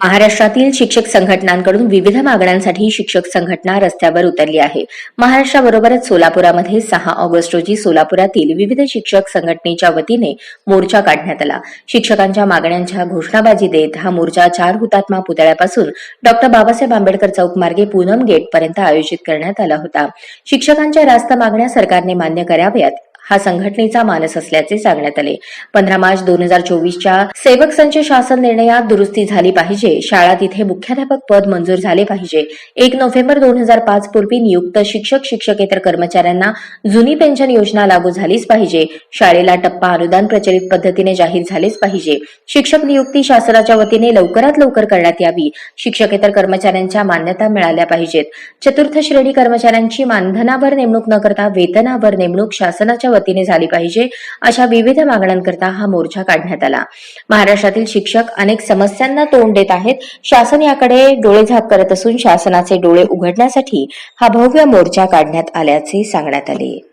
महाराष्ट्रातील शिक्षक संघटनांकडून विविध मागण्यांसाठी शिक्षक संघटना रस्त्यावर उतरली आहे. महाराष्ट्राबरोबरच सोलापुरामध्ये सहा ऑगस्ट रोजी सोलापुरातील विविध शिक्षक संघटनेच्या वतीने मोर्चा काढण्यात आला. शिक्षकांच्या मागण्यांच्या घोषणाबाजी देत हा मोर्चा चार हुतात्मा पुतळ्यापासून डॉक्टर बाबासाहेब आंबेडकर चौक मार्गे पूनम गेट पर्यंत आयोजित करण्यात आला होता. शिक्षकांच्या रास्त मागण्या सरकारने मान्य कराव्यात. हा संघटनेचा मानस असल्याचे सांगण्यात आले. पंधरा मार्च दोन हजार चोवीसच्या सेवक संच शासन निर्णयात दुरुस्ती झाली पाहिजे. शाळा तिथे मुख्याध्यापक पद मंजूर झाले पाहिजे. एक नोव्हेंबर दोन हजार पाच पूर्वी नियुक्त शिक्षक शिक्षकेतर कर्मचाऱ्यांना जुनी पेन्शन योजना लागू झालीच पाहिजे. शाळेला टप्पा अनुदान प्रचलित पद्धतीने जाहीर झालेच पाहिजे. शिक्षक नियुक्ती शासनाच्या वतीने लवकरात लवकर करण्यात यावी. शिक्षकेतर कर्मचाऱ्यांच्या मान्यता मिळाल्या पाहिजेत. चतुर्थ श्रेणी कर्मचाऱ्यांची मानधनावर नेमणूक न करता वेतनावर नेमणूक शासनाच्या वतीने झाली पाहिजे अशा विविध मागण्यांकरता हा मोर्चा काढण्यात आला. महाराष्ट्रातील शिक्षक अनेक समस्यांना तोंड देत आहेत. शासन याकडे डोळेझाक करत असून शासनाचे डोळे उघडण्यासाठी हा भव्य मोर्चा काढण्यात आल्याचे सांगण्यात आले.